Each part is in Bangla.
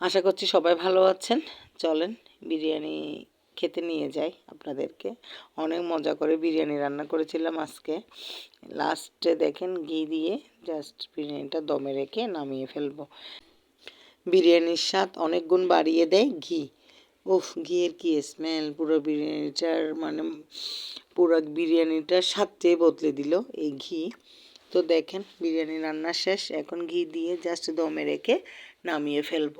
আশা করছি সবাই ভালো আছেন। চলেন, বিরিয়ানি খেতে নিয়ে যাই আপনাদেরকে। অনেক মজা করে বিরিয়ানি রান্না করেছিলাম আজকে। লাস্টে দেখেন, ঘি দিয়ে জাস্ট বিরিয়ানিটা দমে রেখে নামিয়ে ফেলব। বিরিয়ানির স্বাদ অনেক গুণ বাড়িয়ে দেয় ঘি। উফ, ঘিয়ের কি স্মেল পুরো বিরিয়ানিটার মানে পুরো বিরিয়ানিটার স্বাদটাই বদলে দিল এই ঘি। তো দেখেন, বিরিয়ানি রান্না শেষ। এখন ঘি দিয়ে জাস্ট দমে রেখে নামিয়ে ফেলব।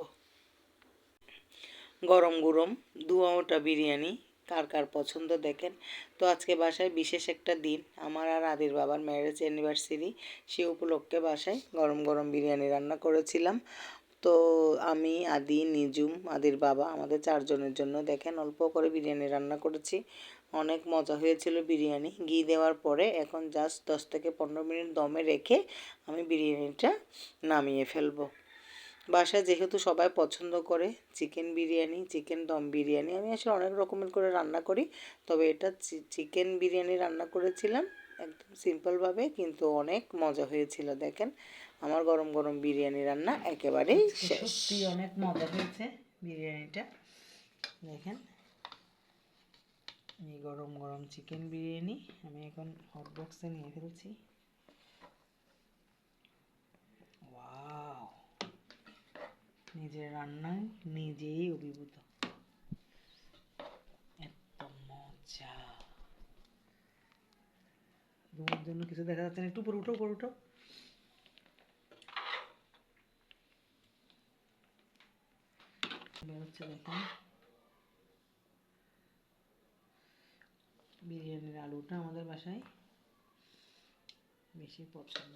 গরম গরম দুয়া ওটা বিরিয়ানি কার কার পছন্দ দেখেন। তো আজকে বাসায় বিশেষ একটা দিন, আমার আর আদির বাবার ম্যারেজ অ্যানিভার্সারি সে উপলক্ষে বাসায় গরম গরম বিরিয়ানি রান্না করেছিলাম। তো আমি, আদি, নিজুম, আদির বাবা আমাদের চারজনের জন্য দেখেন অল্প করে বিরিয়ানি রান্না করেছি। অনেক মজা হয়েছিল বিরিয়ানি। ঘি দেওয়ার পরে এখন জাস্ট দশ থেকে পনেরো মিনিট দমে রেখে আমি বিরিয়ানিটা নামিয়ে ফেলব। বাসায় যেহেতু সবাই পছন্দ করে চিকেন বিরিয়ানি চিকেন দম বিরিয়ানি আমি আসলে অনেক রকমের করে রান্না করি। তবে এটা চিকেন বিরিয়ানি রান্না করেছিলাম একদম সিম্পলভাবে কিন্তু অনেক মজা হয়েছিল দেখেন। আমার গরম গরম বিরিয়ানি রান্না একেবারেই সত্যি অনেক মজা হয়েছে বিরিয়ানিটা। দেখেন। এই গরম গরম চিকেন বিরিয়ানি আমি এখন হট বক্সে নিয়ে ফেলছি। নিজের রান্নায় নিজেই অভিভূত। এত মজা। তোমার জন্য কিছু দেখা যাচ্ছে না। একটু উপরে উঠো উপরে উঠো। বেরোচ্ছে দেখেন। বিরিয়ানির আলুটা আমাদের বাসায় বেশি পছন্দ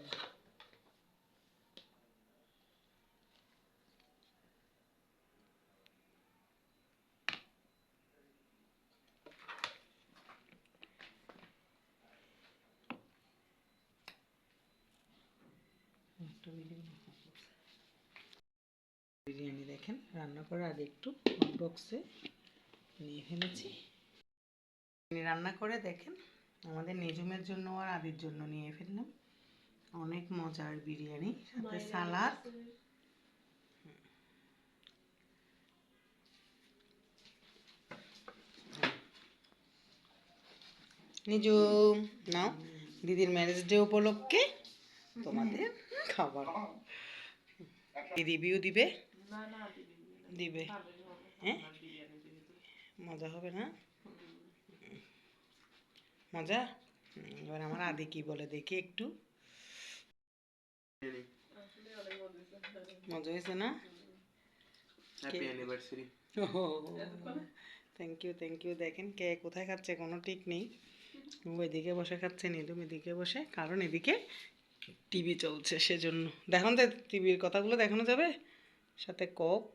একটা বিরিয়ানি দেখেন রান্না করার আগে একটু বক্সে নিয়ে ফেলেছি। রান্না করে দেখেন আমাদের নিজুমের জন্য আর আদির জন্য নিয়ে ফেললাম। অনেক মজার বিরিয়ানি সাথে সালাদ। নিজুম নাও দিদির ম্যারেজ ডে উপলক্ষে তোমাদের খাবার। রিভিউ দিবে? দিবে হ্যাঁ? মজা হবে না? মজা? এবার আমার আদি কি বলে দেখি একটু। মজা হয়েছে। না? Happy anniversary thank you thank you দেখেন কে কোথায় খাচ্ছে কোনো ঠিক নেই। ওইদিকে বসে খাচ্ছে নিদুম এদিকে বসে। কারণ এদিকে টিভি চলছে সেজন্য। দেখানো যায় টিভির কথাগুলো দেখানো যাবে? সাথে কোক